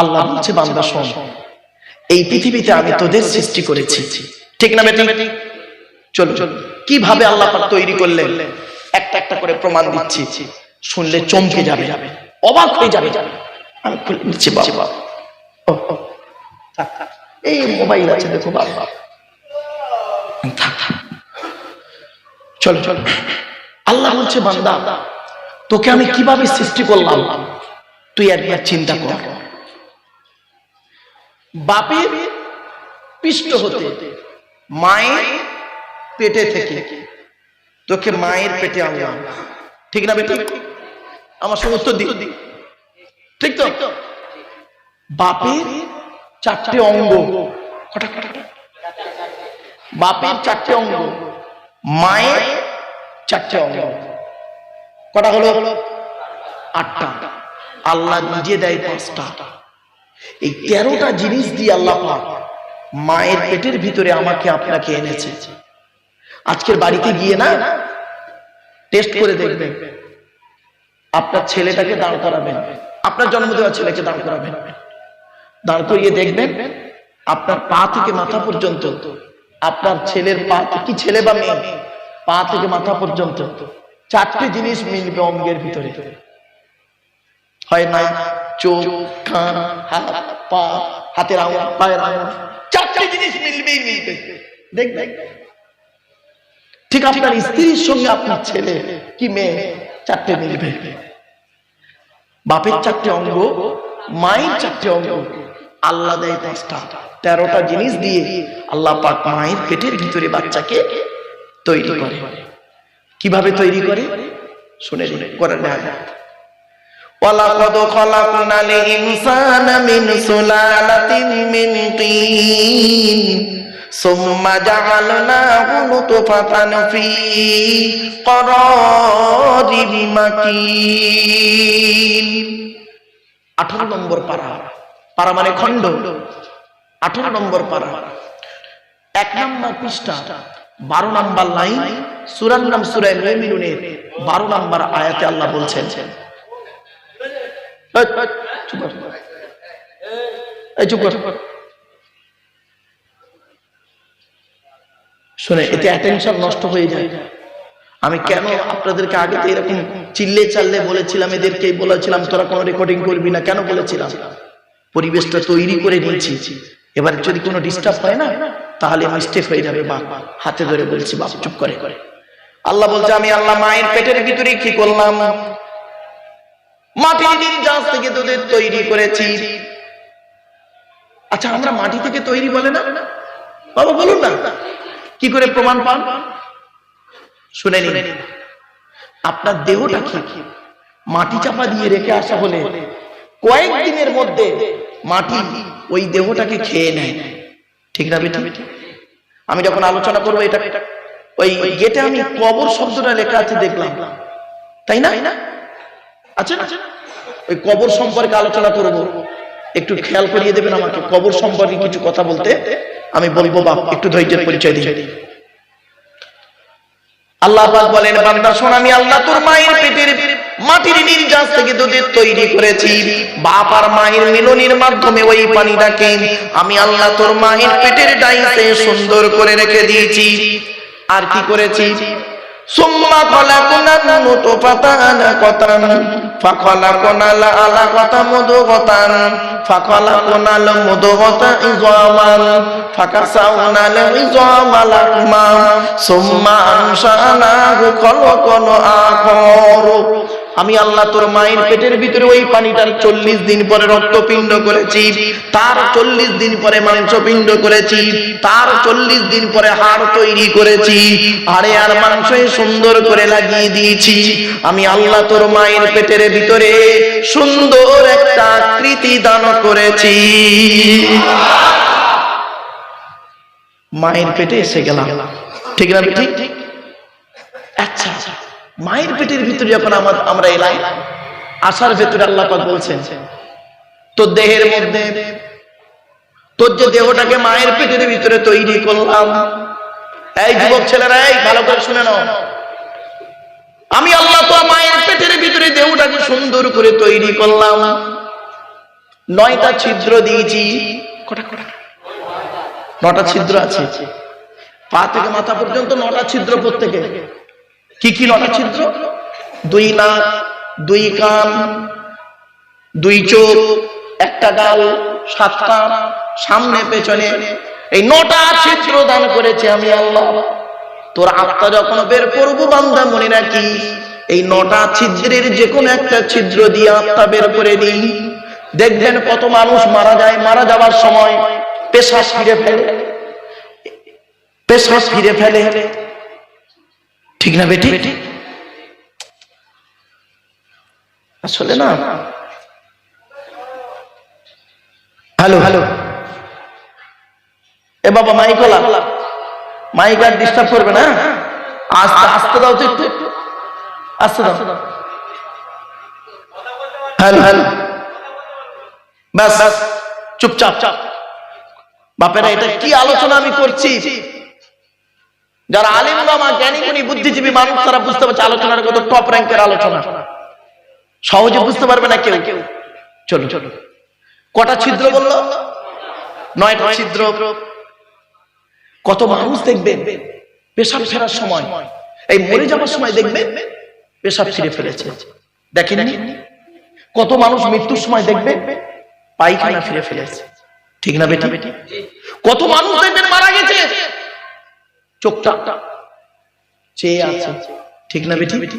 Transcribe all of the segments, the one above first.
আল্লাহ বলছে, বান্দা, শোন। এই পৃথিবীতে আমি তোদের সৃষ্টি করেছি। ঠিক না বেটি? চলো চলো কীভাবে আল্লাহ তৈরি করলেন? একটা একটা করে প্রমাণ দিচ্ছি। শুনলে চমকে যাবে। অবাক হয়ে যাবে। আমি খুলে নিচ্ছি বাবা। এই মোবাইল আছে, দেখো বাবা। চলো চলো। আল্লাহ বলছে, বান্দা, তোকে আমি কীভাবে সৃষ্টি করলাম? তুই একবার চিন্তা কর। বাপের পৃষ্ঠ হতে মায়ের পেটে থেকে। তোকে মায়ের পেটে আনলাম। ঠিক না বেটি? আমার সঙ্গে উত্তর দি ঠিক তো? বাপের চারটে অঙ্গ? বাপের চারটে অঙ্গ। মায়ের চারটে অঙ্গ। কটা হলো? আটটা। আল্লাহ নিজে দেয় পাঁচটা। এই তেরোটা জিনিস দিয়ে আল্লাহ মায়ের পেটের ভিতরে আমাকে আপনাকে এনেছে। আজকের বাড়িতে গিয়ে না টেস্ট করে দেখবেন। আপনার ছেলেটাকে দাঁড় করাবেন। আপনার জন্ম দেওয়া ছেলেকে দাঁড় করাবেন। দাঁড় করিয়ে দেখবেন, আপনার পা থেকে মাথা পর্যন্ত, আপনার ছেলের পা কি ছেলে বা মেয়ে, পা থেকে মাথা পর্যন্ত চারটি জিনিস মিলবে অঙ্গের ভিতরে। হয় না? চোখ, কান, হাত, পা, হাতের আঙুল, পায়ের আঙুল, চারটে জিনিস মিলবেই মিলবে। দেখবেন ঠিক আপনার স্ত্রীর সঙ্গে আপনার ছেলে কি মেয়ে, চারটে মিলবে। বাপের চারটে অঙ্গ, মায়ের চারটে অঙ্গ, আল্লাহ দেয় পাঁচটা। তেরোটা জিনিস দিয়ে আল্লাহ পাক মায়ের পেটের ভিতরে বাচ্চাকে তৈরি করে। কীভাবে তৈরি করে? শুনে শুনে করে নেয় ولقد خلقنا الإنسان من سلالة من طين ثم جعلناه نطفة في قرار مكين আঠারো নম্বর পারা পারা মানে খণ্ড আঠারো নম্বর পারা এক নম্বর পৃষ্ঠা বারো নম্বর লাইন সুরার নাম সুরায় মেমিনুনের বারো নম্বর আয়াতে আল্লাহ বলছেন এই, এই, চুপ কর। এই চুপ কর। শুনে এতে অ্যাটেনশন নষ্ট হয়ে যায়। আমি কেন আপনাদেরকে আগে তো এরকম চিল্লে চাল্লে বলেছিলাম এদেরকে বলেছিলাম তোরা কোনো রেকর্ডিং করবি না কেন বলেছিলাম? পরিবেশটা তৈরি করে নিয়েছি এবার যদি কোনো ডিস্টার্ব হয় না তাহলে মিস্টেক হয়ে যাবে বাপ। হাতে ধরে বলছি বাপ চুপ করে করে। আল্লাহ বলছে আমি আল্লাহ মায়ের পেটের ভিতরে কি করলাম? মাটির জাহাজ থেকে তোদের তৈরি করেছি। আচ্ছা আমরা মাটি থেকে তৈরি বলে না? বাবা, বলুন না। কি করে প্রমাণ পান? শুনে নিন। আপনার দেহটা কি? মাটি চাপা দিয়ে রেখে আসা হলে কয়েকদিনের মধ্যে মাটি ওই দেহটাকে খেয়ে নেয়। ঠিক না, বেটা? আমি যখন আলোচনা করব, এটা ওই গেটে আমি কবর শব্দটা লেখা আছে, দেখলাম। তাই না? আছে না? ওই কবর সম্পর্কে আলোচনা করব। একটু খেয়াল করিয়ে দেবেন আমাকে। কবর সম্পর্কে কিছু কথা বলতে আমি বলব বাপ একটু ধৈর্যের পরিচয় দিই। আল্লাহ বলেন, বান্দা, শোন, আমি আল্লাহ তোর মায়ের পেটের মাটির নির্যাস থেকে তৈরি করেছি। বাপ আর মায়ের মিলনের মাধ্যমে ওই পানিটাকে আমি আল্লাহ তোর মায়ের পেটের ডাইসে সুন্দর করে রেখে দিয়েছি। আর কি করেছি? আমি আল্লাহ তোর মায়ের পেটের ভিতরে ওই পানিটার চল্লিশ দিন পরে রক্তপিণ্ড করেছি, তার চল্লিশ দিন পরে মাংসপিণ্ড করেছি, তার চল্লিশ দিন পরে হাড় তৈরি করেছি হাড়ে আর মাংসে সুন্দর করে লাগিয়ে দিয়েছি। আমি আল্লাহ তোর মায়ের পেটের ভিতরে সুন্দর একটা আকৃতি দান করেছি। মায়ের পেটে এসে গেলাম। ঠিক না ঠিক আচ্ছা মায়ের পেটের ভিতরে যখন আমার আমরা এলাম আসার ভেতরে আল্লাহ পাক বলছেন, তোর দেহের মধ্যে, তোর যে দেহটাকে মায়ের পেটের ভিতরে তৈরি করলাম, এই যুবক ছেলেরা, এই ভালো করে শুনে নাও। আমি আল্লাহ তো মায়ের পেটের ভিতরে দেহটাকে সুন্দর করে তৈরি করলাম। নয়টা ছিদ্র দিয়েছি। কটা কটা? নটা ছিদ্র আছে। পা থেকে মাথা পর্যন্ত নটা ছিদ্র প্রত্যেকে। কি কি নটা ছিদ্র? দুই নাক দুই কান দুই চোখ একটা গাল সাতটা সামনে পেছনে। এই নটা ছিদ্র দান করেছে আমি আল্লাহ। তোর আত্মা যখন বের করব বান্দা মনে রাখি এই নটা ছিদ্রের যে কোনো একটা ছিদ্র দিয়ে আত্মা বের করে দিই দেখবেন কত মানুষ মারা যায়, মারা যাওয়ার সময় পেশা ফিরে ফেলে। পেশা ফিরে ফেলে। ঠিক না বেটি? আসলে না। Hello hello. এ বাবা, মাইকলা। মাইক আর ডিস্টার্ব করবে না? আস্তে আস্তে দাও তো একটু। আস্তে দাও। Hello hello. ব্যাস চুপচাপ। চাপ বাপেরা এটা কি আলোচনা আমি করছি? যারা আলিম বাবা জ্ঞানী গুণী বুদ্ধিজীবী মানুষ তারা বুঝতে পারছে আলোচনার কত টপ র্যাঙ্কের আলোচনা। সহজে বুঝতে পারবে না কেউ। কেউ চলো চলো কটা ছিদ্র বলল? নয়টা ছিদ্র। কত মানুষ দেখবে পেশাব ফেরার সময়। এই মরে যাওয়ার সময় দেখবে পেশাব ফিরে ফেলেছে। দেখেন কত মানুষ মৃত্যুর সময় দেখবে পায়খানা ফিরে ফেলেছে। ঠিক না বেটা? বেটি কত মানুষ দেখবেন মারা গেছে? চোখটা চেয়ে আছে। ঠিক না বেটি? বেটি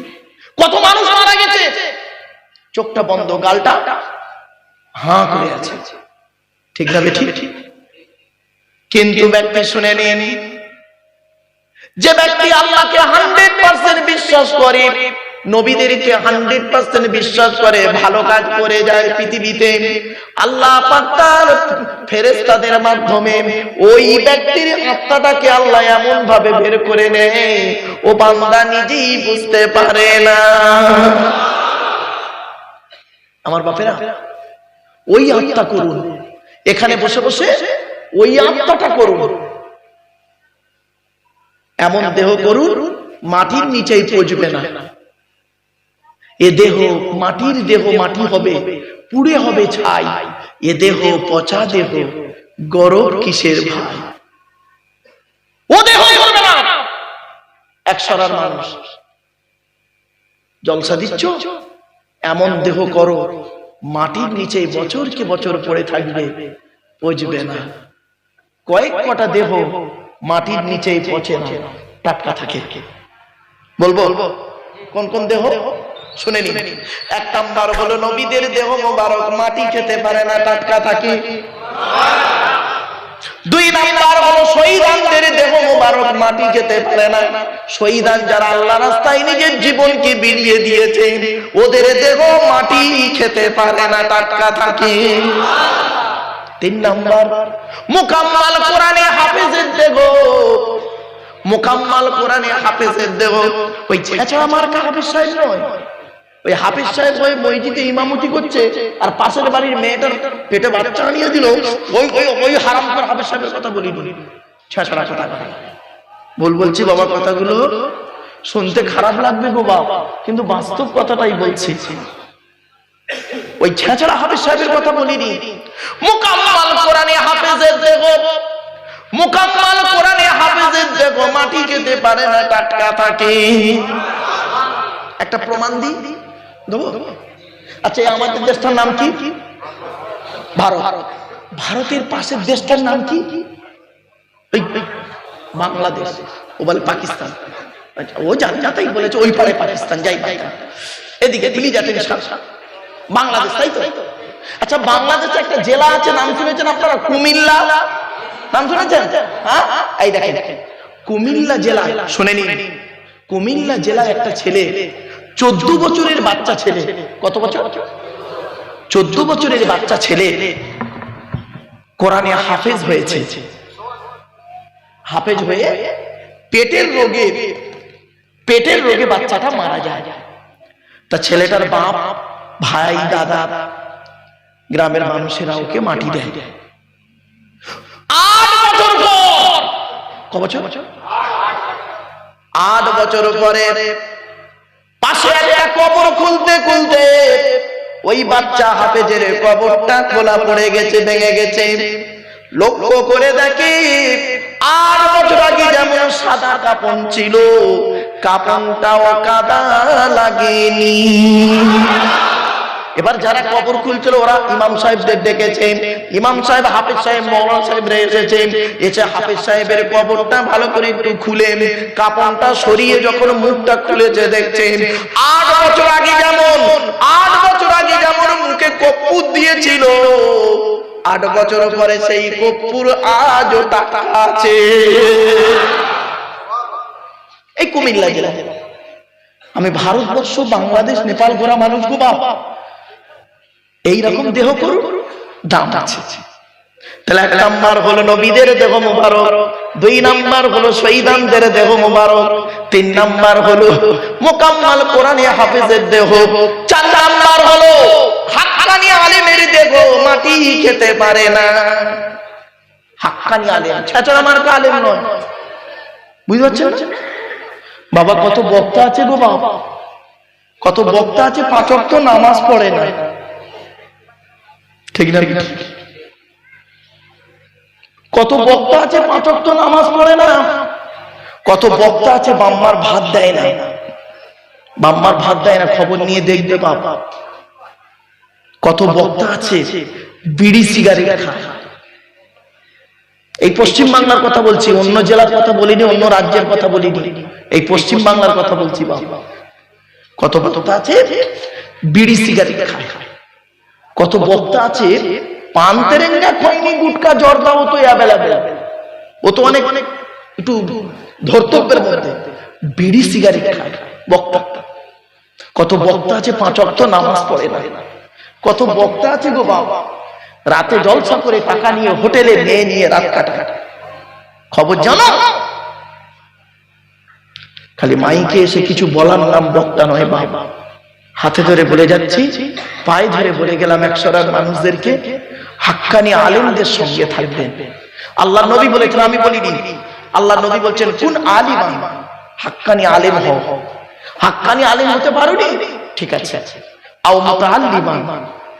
কত মানুষ মারা গেছে? চোখটা বন্ধ, গালটা হাঁ করে আছে। ঠিক না বেটি বেটি? কিন্তু ব্যক্তি শুনে নিন। যে ব্যক্তি আল্লাহকে হান্ড্রেড পার্সেন্ট বিশ্বাস করে, নবীদেরকে হান্ড্রেড পার্সেন্ট বিশ্বাস করে, ভালো কাজ করে যায় পৃথিবীতে, আল্লাহ ফেরেস্তাদের মাধ্যমে ওই ব্যক্তির আত্মাটাকে আল্লাহ এমন ভাবে বের করে নেয়, ও বান্দা নিজেই বুঝতে পারে না। আমার বাপেরা, ওই আত্মা করুন। এখানে বসে বসে ওই আত্মাটা করুন। এমন দেহ করুন, মাটির নিচেই পচবে না। এ দেহ মাটির দেহ, মাটি হবে, পুড়ে হবে ছাই। এ দেহ পচা দেহ, গরব কিসের ভাই? ও দেহ করবে না একশরার মানুষ। জলসা দিচ্ছ? এমন দেহ করো, মাটির নিচে বছরকে বছর পড়ে থাকবে, পচবে না। কয়েক কটা দেহ মাটির নিচেই পচে না, টাটকা থাকে। বলব, কোন কোন দেহ? শুনে নিন। এক নাম্বার হলো নবীদের দেহ মোবারক, মাটি খেতে পারে না, টাটকা থাকে। দুই নাম্বার হলো শহীদানদের দেহ মোবারক, মাটি খেতে পারে না। শহীদান যারা আল্লাহ রাস্তায় নিজের জীবনকে বিলিয়ে দিয়েছে, ওদের দেহ মাটি খেতে পারে না, টাটকা থাকে। তিন নাম্বার, মুকাম্মাল কোরআনে হাফেজের দেহ মুকাম্মাল কোরআনে হাফেজের দেহ ওই ছেঁচা আমার হাফেজ সাহেব নয়। ওই হাফিজ সাহেব ওই মসজিদে ইমামতি করছে আর পাশের বাড়ির মেয়েটার পেটে বাচ্চা আনিয়ে দিল। ওই ওই ওই হারাম কর হাফিজ সাহেবের কথা বলি বলি ছেঁচড়া কথা বল বলছি বাবা কথাগুলো। শুনতে খারাপ লাগবে গো বাবা কিন্তু বাস্তব কথাটাই বলছি। ওই ছেঁচড়া হাফিজ সাহেবের কথা বলিনি। মুকাম্মাল কোরআনে হাফেজের দেহ। মুকাম্মাল কোরআনে হাফেজের দেহ মাটি খেতে পারে না টাটকা থাকে। একটা প্রমাণ দিই? দেবো? আচ্ছা আমাদের দেশটার নাম কি? ভারত। ভারতের পাশের দেশটার নাম কি? বাংলাদেশ। ও বলে পাকিস্তান। আচ্ছা, ও জানে না তাই বলেছে ওই পারে পাকিস্তান যাই এদিকে দিল্লি যাতে বাংলাদেশ, তাই তো? আচ্ছা বাংলাদেশে একটা জেলা আছে, নাম শুনেছেন আপনারা? কুমিল্লা? নাম শুনেছেন? হ্যাঁ? এই দেখেন, কুমিল্লা জেলা, শুনে নিন। কুমিল্লা জেলায় একটা ছেলে, চোদ্দ বছরের বাচ্চা ছেলে। কত বছর? চোদ্দ বছরের বাচ্চা ছেলে কোরআনে হাফেজ হয়েছে। হাফেজ হয়ে পেটের রোগে পেটের রোগে বাচ্চাটা মারা যায়। তা ছেলেটার বাপ ভাই, দাদা, গ্রামের মানুষেরা ওকে মাটি দেয়। আট বছর আট বছর পরে পাশে একটা কবর খুলতে খুলতে ওই বাচ্চা হাতে হাফেজের কবরটা খোলা পড়ে গেছে, ভেঙে গেছে। লক্ষ্য করে দেখে আর বছর আগে যেমন সাদা কাপন ছিল, কাপনটাও কাদা লাগেনি। এবার যারা কবর খুলছিল, ওরা ইমাম সাহেবদের ডেকেছে ইমাম সাহেব, হাফিজ সাহেব, মৌলানা সাহেব এসেছে এসে হাফিজ সাহেবের কবরটা ভালো করে একটু খুলে কাপড়টা সরিয়ে যখন মুখটা খুলেছে দেখছে আট বছর আগে যেমন, আট বছর আগে যেমন মুখে কপ্পুর দিয়েছিল, আট বছর পরে সেই কপ্পুর আজও টাকা আছে। এই কুমিল্লা জেলা। আমি ভারতবর্ষ, বাংলাদেশ, নেপাল ঘোরা মানুষ গো বাবা এইরকম দেহ করুন দাম আছে। তাহলে এক নাম্বার হলো নবীদের দেহ মোবারক দুই নাম্বার হলো শহীদানদের দেহ মোবারক তিন নাম্বার হলো মোকাম্মাল কোরআনে হাফেজের দেহ চার নাম্বার হলো হাক্কানি আলেমের দেহ মাটি খেতে পারে না। হাক্কানি আলেম আমার আলেম নয়? বুঝতে পারছেন? বাবা কত বক্তা আছে গো বাবা কত বক্তা আছে পাঁচ তো নামাজ পড়ে না। ঠিক না? কত বক্তা আছে পাঁচ তো নামাজ পড়ে না? কত বক্তা আছে বাম্মার ভাত দেয় না? বাম্মার ভাত দেয় না খবর নিয়ে দেখবে বাবা কত বক্তা আছে বিড়ি সিগারেট খায়। এই পশ্চিম বাংলার কথা বলছি অন্য জেলার কথা বলিনি অন্য রাজ্যের কথা বলিনি। এই পশ্চিম বাংলার কথা বলছি বাবা কত বক্তা আছে বিড়ি সিগারেট খায়। কত বক্তা আছে? পান তেরেঙ্গা খয়নি গুটকা জর্দা ও তো অ্যাভেলেবেল ও তো অনেক অনেক একটু ধর্তব্যের মধ্যে। বিড়ি সিগারেট খায় বক্তা। কত বক্তা আছে? পাঁচ অক্ত নামাজ পড়ে না। কত বক্তা আছে গো বাবা রাতে জলসা করে টাকা নিয়ে হোটেলে মেয়ে নিয়ে রাত কাটা খবর জানো? খালি মাইকে এসে কিছু বলার নাম বক্তা নয় বাবা হাতে ধরে বলে যাচ্ছি, পায়ে ধরে বলে গেলাম একশোরার মানুষদেরকে, হাক্কানি আলেমদের সঙ্গে থাকবেন। আল্লাহ নবী বলেছেন, আমি বলিনি। আল্লাহ নবী বলছেন, কোন আলিমান হাক্কানি আলেম হও। হাক্কানি আলেম হতে পারোনি? ঠিক আছে। আও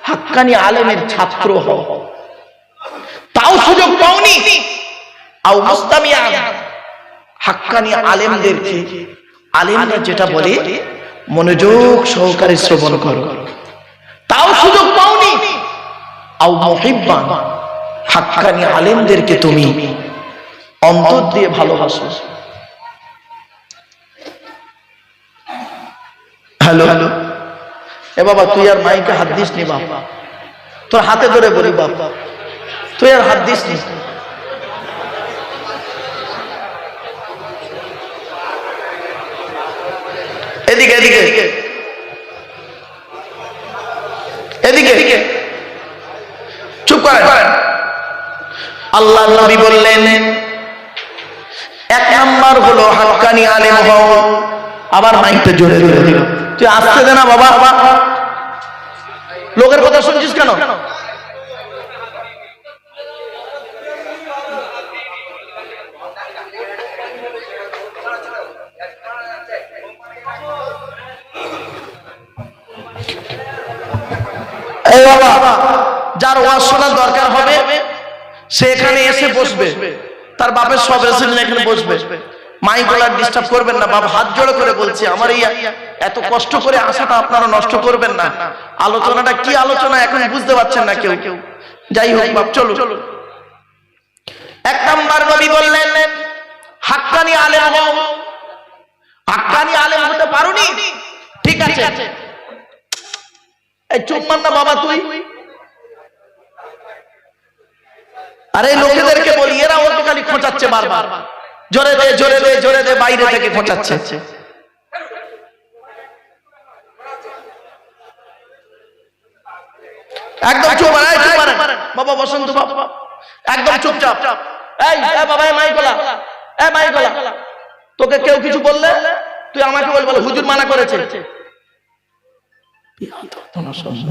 হাক্কানি আলেমের ছাত্র হও। তাও সুযোগ পাওনি। আও মুস্তামিয়ান, হাক্কানি আলেমদেরকে, আলেমরা যেটা বলে মনোযোগ সহকারে শ্রবণ করো। তাও সুযোগ পাওনি। আও মুহিব্বান, হাক্কানি আলেমদেরকে তুমি অন্তর দিয়ে ভালোবাসো। Hello hello. এ বাবা, তুই আর মাইকে হাত দিস নি বাবা তোর হাতে ধরে বলি বাবা তুই আর হাত দিস নি চুপ আল্লাহ নবী বললেন, এক নাম্বার হলো আলেম হও, আবার মাইকটা জোরে জোরে দিল। তুই আসতে দে না বাবা। লোকের কথা শুনছিস কেন? বাবা, যার ওয়াজ শোনার দরকার হবে, সে এখানে এসে বসবে। তার বাপের সব এসেছেন এখানে বসবে। মাইকলার ডিস্টার্ব করবেন না বাবা হাত জোড়ে করে বলছি, আমার এই এত কষ্ট করে আসাটা আপনারা নষ্ট করবেন না। আলোচনাটা কি আলোচনা এখন বুঝতে পারছেন না কেউ? কেউ যাই হোক বাপ চলো চলো এক নাম্বার নবী বললেন, হাক্কানি আলেম হও। হাক্কানি আলেম হতে পারোনি? ঠিক আছে। এই চুপ মান না বাবা তুই। আরে লোকেদেরকে বলি এরা ওকে খালি খোঁচাচ্ছে বারবার। জোরে দে জোরে দে জোরে দে বাইরে থেকে খোঁচাচ্ছে। একদম চুপ মার, চুপ। বাবা বসন্ত বাবা। একদম চুপচাপ। এই এ বাবা এ মাইকলা। এ মাইকলা। তোকে কেউ কিছু বললে? তুই আমাকে বল বল হুজুর মানা করেছে।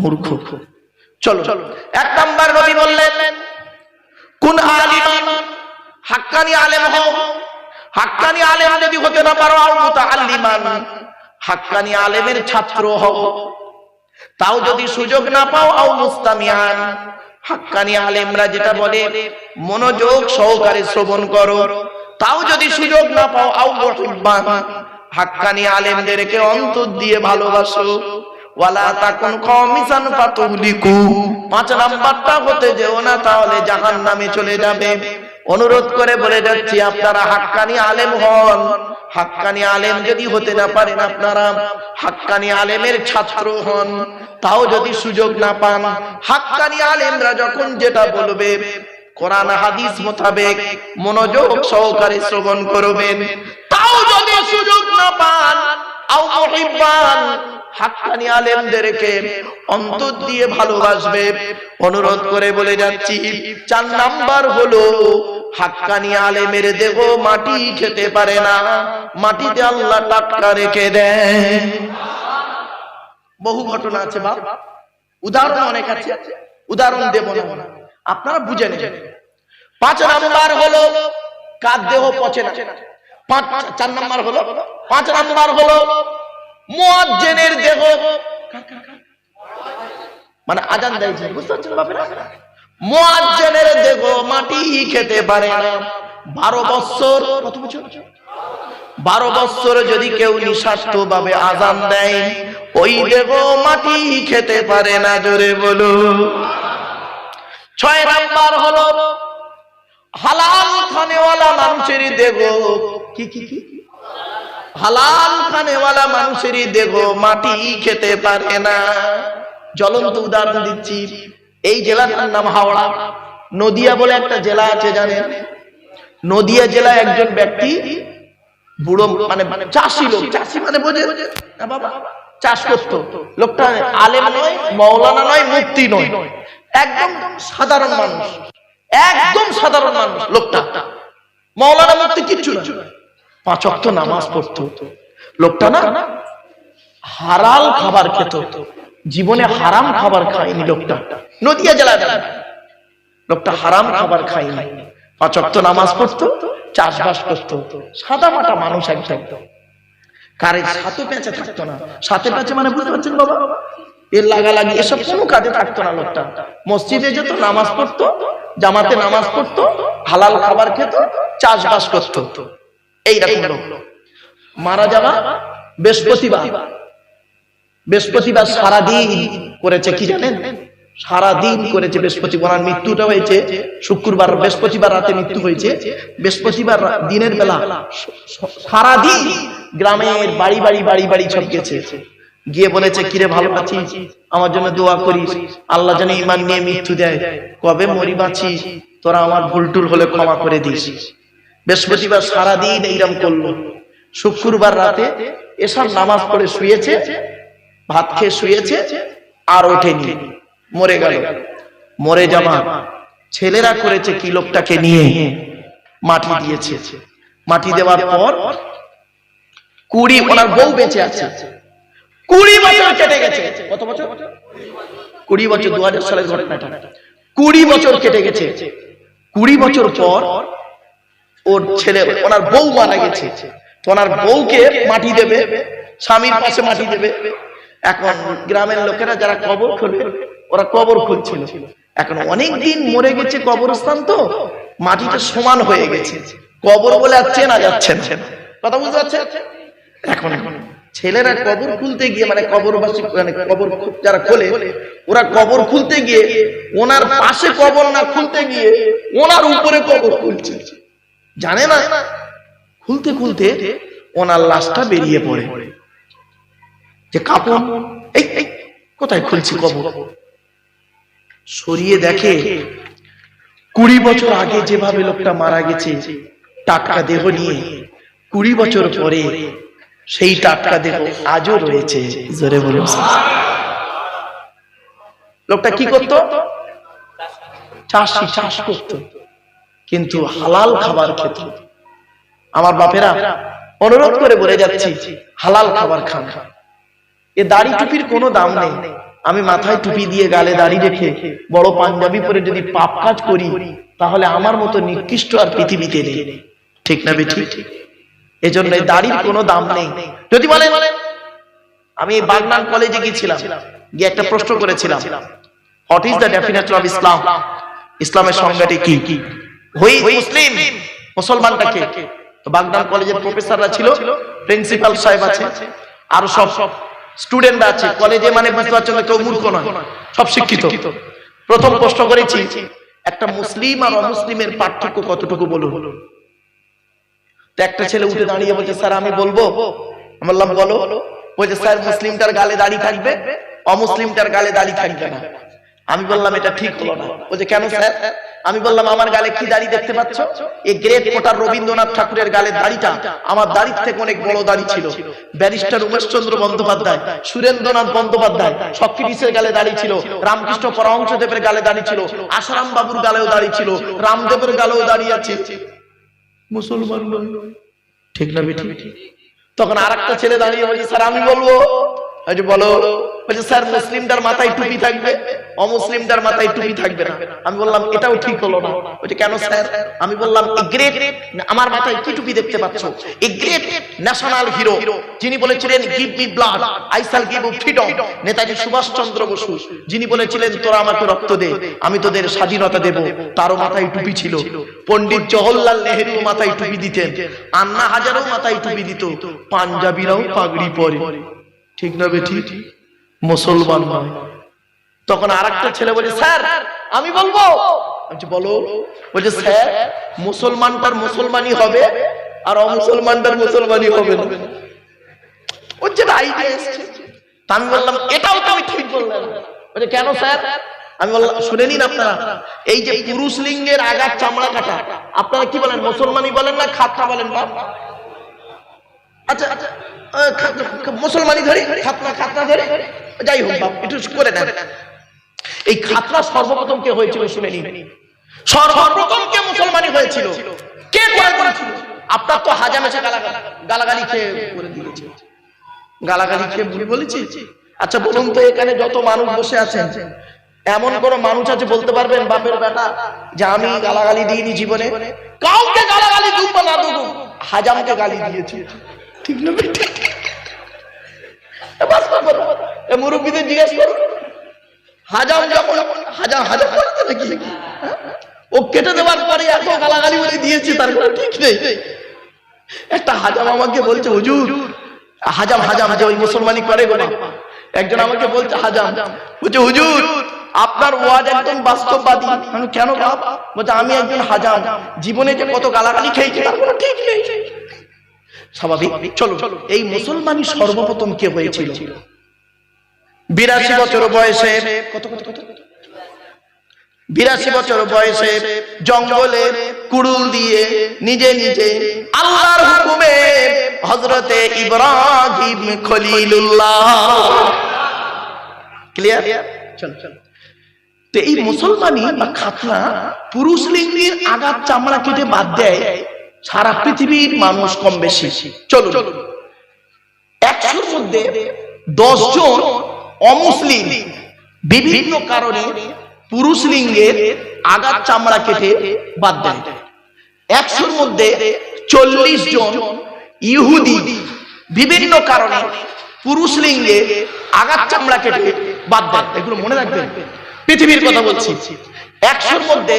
মূর্খ। চলো চলো। এক নবী বললেন, কোন হাক্কানি আলেম হাক্কানি আলেম যদি হতে না পারো মুতাআল্লিমান। হাক্কানি আলেমের ছাত্র হও। তাও যদি সুযোগ না পাও, আও মুস্তামিয়ান হাক্কানি আলেমরা যেটা বলে, মনোযোগ সহকারে শ্রবণ করো। তাও যদি সুযোগ না পাও, আও হাক্কানি আলেমদেরকে অন্তর দিয়ে ভালোবাসো। অনুরোধ করে বলে যাচ্ছি, আপনারা হাক্কানি আলেম হন। হাক্কানি আলেম যদি হতে না পারেন আপনারা, হাক্কানি আলেমের ছাত্র হন। তাও যদি সুযোগ না পান, হাক্কানি আলেমরা যখন যেটা বলবে, কোরআন, হাদিস মোতাবেক মনোযোগ সহকারে শ্রবণ করবেন। তাও যদি সুযোগ না পান হাক্কানি আলেমদেরকে অন্তর দিয়ে ভালোবাসবে। অনুরোধ করে বলে যাচ্ছি, চার নাম্বার হলো হাক্কানি আলেমের দেহ মাটি খেতে পারে না। মাটিতে আল্লাহ টাটকা রেখে দেয় বহু ঘটনা আছে বাপ। উদাহরণ অনেক আছে। উদাহরণ দেব না। আপনারা বুঝে নেন পাঁচ নাম্বার হলো, কার দেহ পচে না? পাঁচ, চার নাম্বার হলো, পাঁচ নাম্বার হলো দেহ। মানে আজান দেয় বুঝতে পারছেন দেহ মাটি খেতে পারে না। বারো বছর, কত বছর? বারো বছর যদি কেউ নিঃস্বার্থ ভাবে আজান দেয়, ওই দেহ মাটি খেতে পারে না, জোরে বলো। ছয় নাম্বার হলো, হালাল খানেওয়ালা মানুষের দেহ। কি কি কি? হালাল খানেওয়ালা মানুষেরই দেহ মাটি খেতে পারে না। জ্বলন্ত উদাহরণ দিচ্ছি। এই জেলাটার নাম হাওড়া। নদিয়া বলে একটা জেলা আছে, জানেন? নদিয়া জেলায় একজন ব্যক্তি বুড়ো মানে চাষি লোক, চাষি মানে বোঝে? চাষ করতো। লোকটা আলেম নয়, মৌলানা নয় মুক্তি নয়। একদম সাধারণ মানুষ। একদম সাধারণ মানুষ লোকটা। মৌলানা মুক্তি কিচ্ছু না। পাঁচ অক্ট নামাজ পড়তো। লোকটা না হারাল খাবার খেত। জীবনে হারাম খাবার খায়নি লোকটা। নদিয়া জেলায় লোকটা। হারাম খাবার খায়নি। পাঁচ অক্ট নামাজ পড়তো, চাষবাস করতো। সাদা মাটা মানুষ একদম। কারে সাথে পেঁচে থাকতো না। সাথে পেঁচে মানে বুঝতে পারছেন বাবা? এর লাগালাগি এসব কোনো কাজে থাকতো না লোকটা। মসজিদে যেত, নামাজ পড়তো, জামাতে নামাজ পড়তো, হালাল খাবার খেত, চাষবাস করতো। এইরকম লোক মারা যাওয়া বৃহস্পতিবার। বৃহস্পতিবার। সারাদিন করেছে কি জানেন? সারাদিন করেছে ওনার মৃত্যুটা হয়েছে শুক্রবার বৃহস্পতিবার রাতে মৃত্যু হয়েছে। বৃহস্পতিবার দিনের বেলা সারাদিন গ্রামের বাড়ি বাড়ি বাড়ি বাড়ি সব গেছে গিয়ে বলেছে কিরে ভালো আছিস? আমার জন্য দোয়া করিস। আল্লাহ যেন ইমান নিয়ে মৃত্যু দেয়। কবে মরি বাঁচি তোরা আমার ভুলটুল হলে ক্ষমা করে দিস। বৃহস্পতিবার সারাদিন এইরকম করল। শুক্রবার রাতে এসব নামাজ পড়ে শুয়েছে, ভাত খেয়ে শুয়েছে, আর ওঠেনি। মরে গেল। মরে যাওয়া ছেলেরা করেছে কি লোকটাকে নিয়ে? মাটি দিয়েছে। মাটি দেওয়ার পর কুড়ি ওনার বউ বেঁচে আছে। কুড়ি বছর কেটে গেছে। কত বছর? কুড়ি বছর, দু হাজার সালের ঘটনাটা। কুড়ি বছর কেটে গেছে। কুড়ি বছর পর ওর ছেলে, ওনার বউ মারা গেছে। ওনার বউকে মাটি দেবে, স্বামীর পাশে মাটি দেবে। এখন গ্রামের লোকেরা যারা কবর খুলবে ওরা কবর খুলছিল এখন অনেক দিন মরে গেছে কবরস্থান তো, মাটিটা সমান হয়ে গেছে। কবর বলে আর চেনা যাচ্ছে কথা বুঝতে পারছেন? এখন ছেলেরা কবর খুলতে গিয়ে মানে কবরবাসী মানে কবর যারা খোলে, ওরা কবর খুলতে গিয়ে, ওনার পাশে কবর না খুলতে গিয়ে, ওনার উপরে কবর খুলছে। জানে না। খুলতে খুলতে ওনার লাশটা বেরিয়ে পড়ে। যে কাপড়, এই এই, কোথায় খুলছি কবর? সরিয়ে দেখে কুড়ি বছর আগে যেভাবে লোকটা মারা গেছে, টাটকা দেহ নিয়ে, কুড়ি বছর পরে সেই টাটকা দেহ আজও রয়েছে। জোরে বলুন লোকটা কি করতো? চাষি, চাষ করতো। কিন্তু হালাল খাবার খেত। আমার বাপেরা অনুরোধ করে বলে যাচ্ছি, হালাল খাবার খান। এ দাড়ি টুপির কোনো দাম নেই। আমি মাথায় টুপি দিয়ে গালে দাড়ি রেখে বড় পাঞ্জাবি পরে যদি পাপ কাজ করি, তাহলে আমার মতো নিকৃষ্ট আর পৃথিবীতে নেই। ঠিক না বেঠি এজন্য দাড়ির কোনো দাম নেই। যদি বলে আমি বাগনান কলেজে গিয়েছিলাম, গিয়ে একটা প্রশ্ন করেছিলাম। What is the definition of Islam ইসলামের সংজ্ঞাটি কি? হুই মুসলিম মুসলমানটা কে তো বাগদান কলেজের প্রফেসররা ছিল প্রিন্সিপাল সাহেব আছে, আরও সব স্টুডেন্টরা আছে। কলেজে মানে বুঝতে কেউ মূর্খ নয়, সব শিক্ষিত। প্রথম প্রশ্ন করেছি, একটা মুসলিম আর অমুসলিমের পার্থক্য কতটুকু বলুন? তো একটা ছেলে উঠে দাঁড়িয়ে বলছে, স্যার, আমি বলব। বললাম, বলো। বলছে, স্যার, মুসলিমটার গালে দাড়ি থাকবে? অমুসলিমটার গালে দাড়ি থাকবে না। আমি বললাম এটা ঠিক হলো না। বলছে কেন স্যার? আমি বললাম আমার গালে কি দাড়ি দেখতে পাচ্ছ? এই গ্রেট কোটার রবীন্দ্রনাথ ঠাকুরের গালের দাড়িটা আমার দাড়ির থেকে অনেক বড় দাড়ি ছিল। ব্যারিস্টার উমেশচন্দ্র বন্দ্যোপাধ্যায় সুরেন্দ্রনাথ বন্দ্যোপাধ্যায় সক্রিটিসের গালে দাড়ি ছিল রামকৃষ্ণ পরমহংসদেবের গালে দাড়ি ছিল আসারাম বাবুর গালেও দাড়ি ছিল রামদেবের গালেও দাড়ি আছে। মুসলমান ঠিক না বেটি তখন আর একটা ছেলে দাঁড়িয়ে বলছে স্যার আমি বলব বলো, বলছে, স্যার মাথায় টুপি থাকবে মাথায় টুপি থাকবে না। আমি বললাম, এটাও ঠিক হলো না। বলছে, কেন, স্যার? আমি বললাম গ্রেট আমার মাথায় কি টুপি দেখতে পাচ্ছ? এ গ্রেট ন্যাশনাল হিরো যিনি বলেছিলেন give me blood I give freedom Netaji Subhash Chandra Bose, যিনি বলেছিলেন, তোরা আমাকে রক্ত দে, আমি তোদের স্বাধীনতা দেব। তারও মাথায় টুপি ছিল। পণ্ডিত জওহরলাল নেহেরু মাথায় টুপি দিতেন। আন্না হাজারও মাথায় টুপি দিত। পাঞ্জাবিরাও পাগড়ি পরে। ঠিক না বেঠি? মুসলমান তখন আর ছেলে বলে, স্যার, আমি বলব। বলো। বলছে, স্যার, মুসলমানটার মুসলমানই হবে আর অমুসলমানটার মুসলমানই হবে আমি বললাম, এটাও তো আমি ঠিক বললাম। কেন, স্যার? আমি বললাম, শুনে নিন আপনারা, এই যে পুরুষ লিঙ্গের আগার চামড়া কাটা, আপনারা কি বলেন, মুসলমানই বলেন না খাতরা বলেন আচ্ছা আচ্ছা মুসলমানি খাতরা ধরে যাই হোক একটু করে নেন। এই খাতরা সর্বপ্রথম কে হয়েছিল শুনে নিন সর্বপ্রথম কে মুসলমানি হয়েছিল? কে করে করেছিল? আপনার তো গালাগালি খেয়ে করে দিয়েছে। গালাগালি খেয়ে ভুল বলেছি? আচ্ছা বলুন তো এখানে যত মানুষ বসে আছেন, এমন কোন মানুষ আছে বলতে পারবেন, বাপের বেটা, যে আমি গালাগালি দিইনি জীবনে? কাউকে গালাগালি দুব না, দুব। হাজামকে গালি দিয়েছি। ঠিক না মুরব্বীদের জিজ্ঞেস হাজাম যখন হাজাম হাজাম করেছে নাকি হ্যাঁ? ও কেটে দেওয়ার পরে এত গালাগালি বলে দিয়েছে, তার ঠিক নেই। একটা হাজাম আমাকে বলছে, হুজুর হাজাম হাজাম যে ওই মুসলমানি করে একজন আমাকে বলছে হাজাম বলছে, হুজুর, আপনার ওয়াজ একদম বাস্তববাদী। কেন বলছে, আমি একজন হাজাম জীবনে যে কত গালাগালি খেয়েছি ঠিক নেই। স্বাভাবিক। চলো এই মুসলমানই সর্বপ্রথম কে হয়েছিল? বিরাশি বছর বয়সে কত কত কত কত? বিরাশি বছর বয়সে জঙ্গলে কুড়ুল দিয়ে নিজে নিজে আল্লাহর হুকুমে হজরতে ইব্রাহিম খলিলুল্লাহ। ক্লিয়ার চল চল তো এই মুসলমানি বা খাতনা পুরুষ লিঙ্গের আঘাত চামড়া কেটে বাদ দেয়। সারা পৃথিবীর মানুষ কম বেশি। চলো একশোর মধ্যে দশ জন অমুসলিম, বিভিন্ন কারণে পুরুষ লিঙ্গের আঘাত চামড়া কেটে বাদ দেয়। একশোর মধ্যে চল্লিশ জন ইহুদি, বিভিন্ন কারণে পুরুষ লিঙ্গে আঘাত চামড়া কেটে বাদ দেয়। এগুলো মনে রাখবেন। পৃথিবীর কথা বলছি। একশোর মধ্যে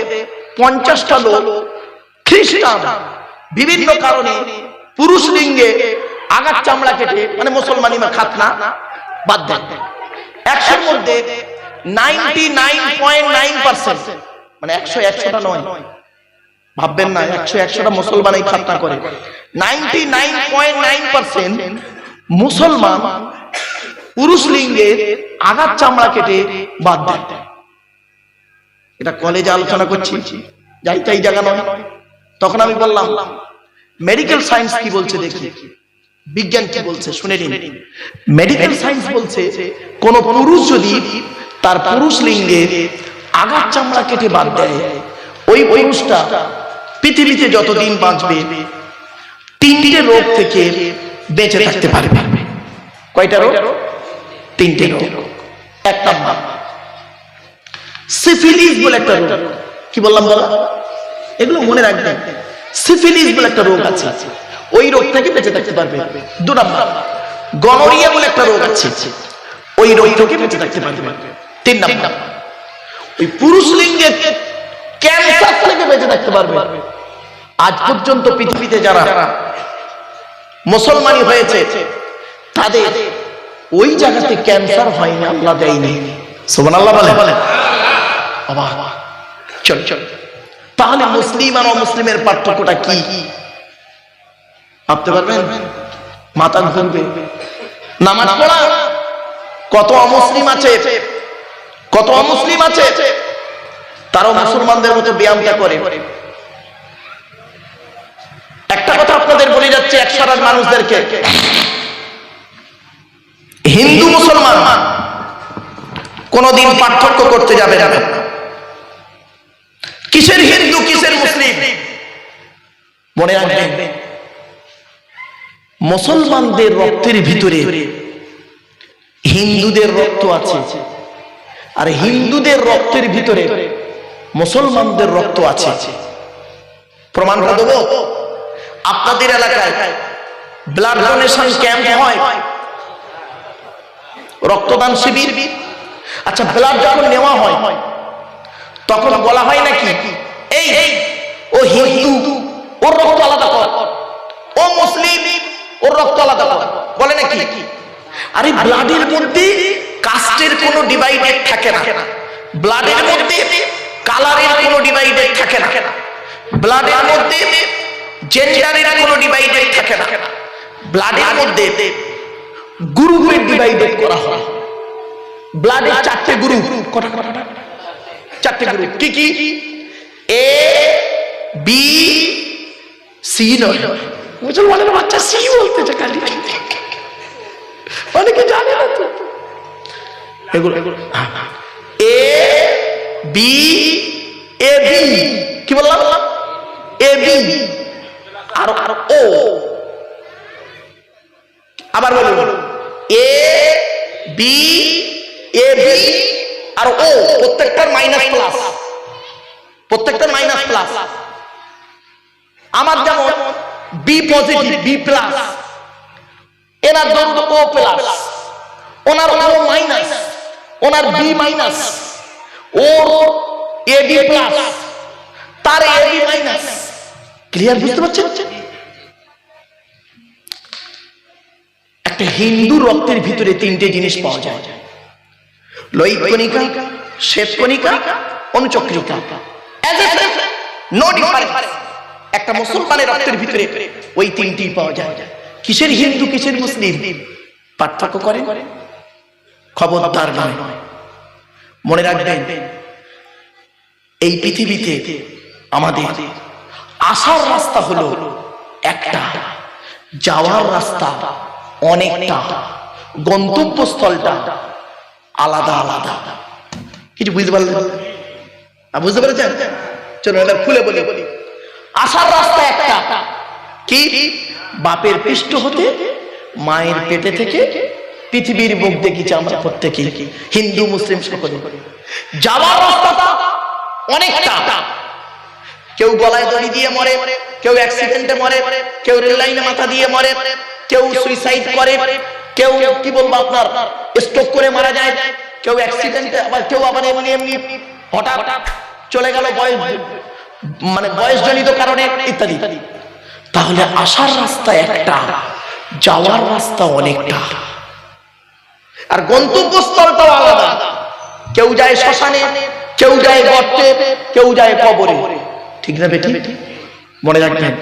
পঞ্চাশটা লোক খ্রিস্টান। বিভিন্ন কারণে পুরুষ লিঙ্গে আঘাত চামড়া কেটে মানে মুসলমানি খাতনা বাদ দেন। একশোর মধ্যে ninety nine point nine percent মানে একশো একশোটা নয়। ভাববেন না, একশো একশোটা মুসলমান এই খাতনা করে। Ninety nine point nine percent মুসলমান পুরুষ লিঙ্গের আঘাত চামড়া কেটে বাদ দেন। এটা কলেজে আলোচনা করছি। যাই, তাই জায়গা নয়। তখন আমি বললাম মেডিকেল সায়েন্স কি বলছে দেখি? বিজ্ঞান কি বলছে? শুনে নিন। মেডিকেল সায়েন্স বলছে, কোন পুরুষ যদি তার পুরুষ লিঙ্গের আঘাত চামড়া কেটে বাদ দেয়, ওই পুরুষটা পৃথিবীতে যতদিন বাঁচবে, তিনটে রোগ থেকে বেঁচে থাকতে পারবে। কয়টা রোগ? তিনটে রোগ। এক নাম্বার সিফিলিস বলে একটা রোগ। কি বললাম বলা? এগুলো মনে রাখবেন সিফিলিস বলে একটা রোগ আছে। ওই রোগ থেকে বেঁচে থাকতে পারবে। দু নাম্বার গনোরিয়া বলে একটা রোগ আছে। ওই রোগ থেকে বেঁচে থাকতে পারবে। তিন নাম্বার ওই পুরুষ লিঙ্গের ক্যান্সার থেকে বেঁচে থাকতে পারবে। আজ পর্যন্ত পৃথিবীতে যারা মুসলমানই হয়েছে তাদের ওই জায়গাতে ক্যান্সার হয়নি আল্লাহ দেয়নি। সোমান আল্লাহ বলে বাবা চল চল। তাহলে মুসলিম আর অমুসলিমের পার্থক্যটা কি? ভাবতে পারবেন? মাথা ঘুরবে। নামাজ পড়া? কত অমুসলিম আছে? কত অমুসলিম আছে? তারাও মুসলমানদের মতো ব্যায়ামটা করে। একটা কথা আপনাদের বলে যাচ্ছে এক রাত মানুষদেরকে। হিন্দু মুসলমান কোনদিন পার্থক্য করতে যাবে না। কিসের হিন্দু কিসের মুসলিম? মনে রাখবেন মুসলমানদের রক্তের ভিতরে হিন্দুদের রক্ত আছে। আর হিন্দুদের রক্তের ভিতরে মুসলমানদের রক্ত আছে। প্রমাণ করে দেবো? আপনাদের এলাকায় ব্লাড ডোনেশন ক্যাম্প হয়। রক্তদান শিবির? আচ্ছা ব্লাড যখন নেওয়া হয়। তখন বলা হয় নাকি, এই, ও হিন্দু, ওর রক্ত আলাদা কর। ও মুসলিম, ওর রক্ত আলাদা কর। বলে নাকি, আরে ব্লাডের মধ্যে কাস্টের কোনো ডিভাইডেড থাকে না। ব্লাডের মধ্যে কালারের কোনো ডিভাইডেড থাকে না। ব্লাডের মধ্যে জেন্ডারের কোনো ডিভাইডেড থাকে না। ব্লাডের মধ্যে গ্রুপের ডিভাইডেড করা হয়। ব্লাডের চারটে কটা কটা কটা? চারটে গ্রুপ। কি কি? এ বি সি নয়। মুসলমানের বাচ্চা সি বলতেছে খালি। অনেকে জানে না তো। এগুলো এগুলো এ বি এ বি। কি বললাম? A B. আর আর ও। আবার বলুন। A B A B. R O প্রত্যেকটার মাইনাস প্লাস প্রত্যেকটার মাইনাস প্লাস আমার যেমন বি পজিটিভ বি প্লাস এনার ধরুন ও প্লাস ওনার ও মাইনাস ওনার বি মাইনাস ওর এ বি প্লাস তার এ বি মাইনাস ক্লিয়ার বুঝতে পারছেন? একটা হিন্দু রক্তের ভিতরে তিনটে জিনিস পাওয়া যায়। লোহিত কণিকা শ্বেত কণিকা অনুচক্রিকা একটা মুসলমানের রক্তের ভিতরে ওই তিনটি পাওয়া যায়। কিসের হিন্দু, কিসের মুসলিম? পার্থক্য করে খবরদার মনে রাখবেন, এই পৃথিবীতে আমাদের আসার রাস্তা হলো একটা। যাওয়ার রাস্তা অনেকটা। গন্তব্যস্থলটা আলাদা আলাদা। কিছু বুঝতে পারলেন? আ, বুঝতে পেরেছেন? চলো এটা খুলে বলি। বলি আসার রাস্তা একটা। কি? বাপের পৃষ্ঠ হতে মায়ের পেটে থেকে পৃথিবীর মুখ দেখিছে আমরা প্রত্যেকে হিন্দু মুসলিম সকলে যাওয়ার রাস্তাটা অনেকটা। কেউ গলায় দড়ি দিয়ে মরে কেউ অ্যাক্সিডেন্টে মরে কেউ রেল লাইনে মাথা দিয়ে মরে কেউ সুইসাইড করে কেউ কি বলব আপনার? স্ট্রোক করে মারা যায়, কেউ অ্যাক্সিডেন্টে আবার কেউ আবার এমনি এমনি হঠাৎ চলে গেল বয়স মানে বয়সজনিত কারণে, ইত্যাদি। তাহলে আসার রাস্তা একটা, যাওয়ার রাস্তা অনেকটা। আর গন্তব্যস্থলটাও আলাদা। কেউ যায় শ্মশানে, কেউ যায় গর্তে, কেউ যায় কবরে। ঠিক না বেটি? মনে রাখবেন,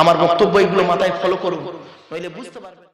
আমার বক্তব্য এগুলো মাথায় ফলো করুন, নইলে বুঝতে পারবেন।